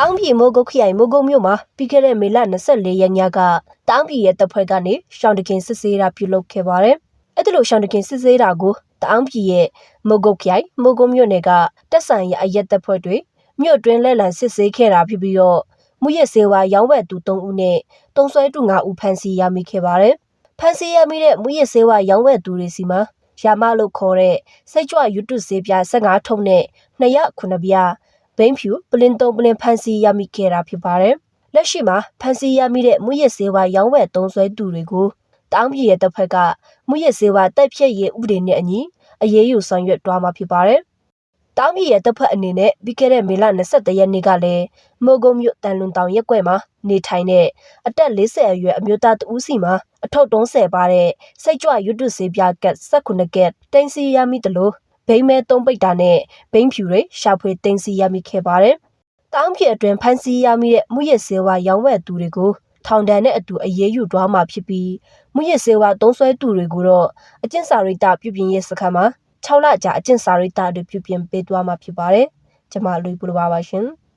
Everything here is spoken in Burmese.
တောင်ပြည်မိုးကုတ်ခရိုင်မိုးကုတ်မြို့မှာပြီးခဲ့တဲ့မေလ24ရက်ညကတောင်ပြည်ရဲ့တပ်ဖွဲ့ကနေရှောင်းတခင်စစ်ဆေးတာပြုလုပ်ခဲ့ပါတယ်။အဲ့ဒါလို့ရှောင်းတခင်စစ်ဆေးတာကိုတောင်ပြည်ရဲ့မိုးကုတ်ခရိုင်မိုးကုတ်မြို့နယ်ကတပ်ဆိုင်ရာအရက်တပ်ဖွဲ့တွေမြို့တွင်းလက်လံစစ်ဆေးခဲ့တာဖြစ်ပြီးတော့မူရစေဝါရောင်းဝယ်သူ3ဦးနဲ့တုံးဆွဲသူ9ဦးဖမ်းဆီးရမိခဲ့ပါတယ်။ဖမ်းဆီးရမိတဲ့မူရစေဝါရောင်းဝယ်သူတွေစီမှာရာမလို့ခေါ်တဲ့စိတ်ကြွ YouTube ဈေးပြ15ထုံနဲ့209ပြား ဘိန်းဖြူပလင်တုံပလင်ဖန်စီရမိခဲ့တာဖြစ်ပါတယ်။လက်ရှိမှာဖန်စီရမိတဲ့မူရစ်စေဝါရောင်းဝယ်သုံးဆွဲသူတွေကိုတောင်းပြည်ရဲ့တပ်ဖက်ကမူရစ်စေဝါတိုက်ဖြတ်ရေးဥပဒေနဲ့အညီအရေးယူဆောင်ရွက်သွားမှာဖြစ်ပါတယ်။တောင်းပြည်ရဲ့တပ်ဖက်အနေနဲ့ပြီးခဲ့တဲ့မေလ23ရက်နေ့ကလည်းမိုးကုံမြို့တန်လွန်တောင်ရက်ကွက်မှာနေထိုင်တဲ့အသက်40အရွယ်အမျိုးသားတဦးစီမှာအထုပ်တုံးဆယ်ပါတဲ့စိတ်ကြွရွတ်တုစေးပြကတ်19ကတ်တင်စီရမိတလို့ ဘိန်းမဲသုံးပိတ်တာနဲ့ဘိန်းဖြူတွေရှာဖွေတင်စီရမိခဲ့ပါတယ်။တောင်းဖြစ်အတွင်ဖမ်းဆီးရမိတဲ့မူရစ်စေဝါရောင်းဝယ်သူတွေကိုထောင်ဒဏ်နဲ့အတူအရေးယူသွားမှာဖြစ်ပြီးမူရစ်စေဝါသုံးဆွဲသူတွေကိုတော့အကျင့်စာရိတ္တပြုပြင်ရေးစခန်းမှာ6လကြာအကျင့်စာရိတ္တတွေပြုပြင်ပေးသွားမှာဖြစ်ပါတယ်။ကျွန်မလူပလိုပါပါရှင်။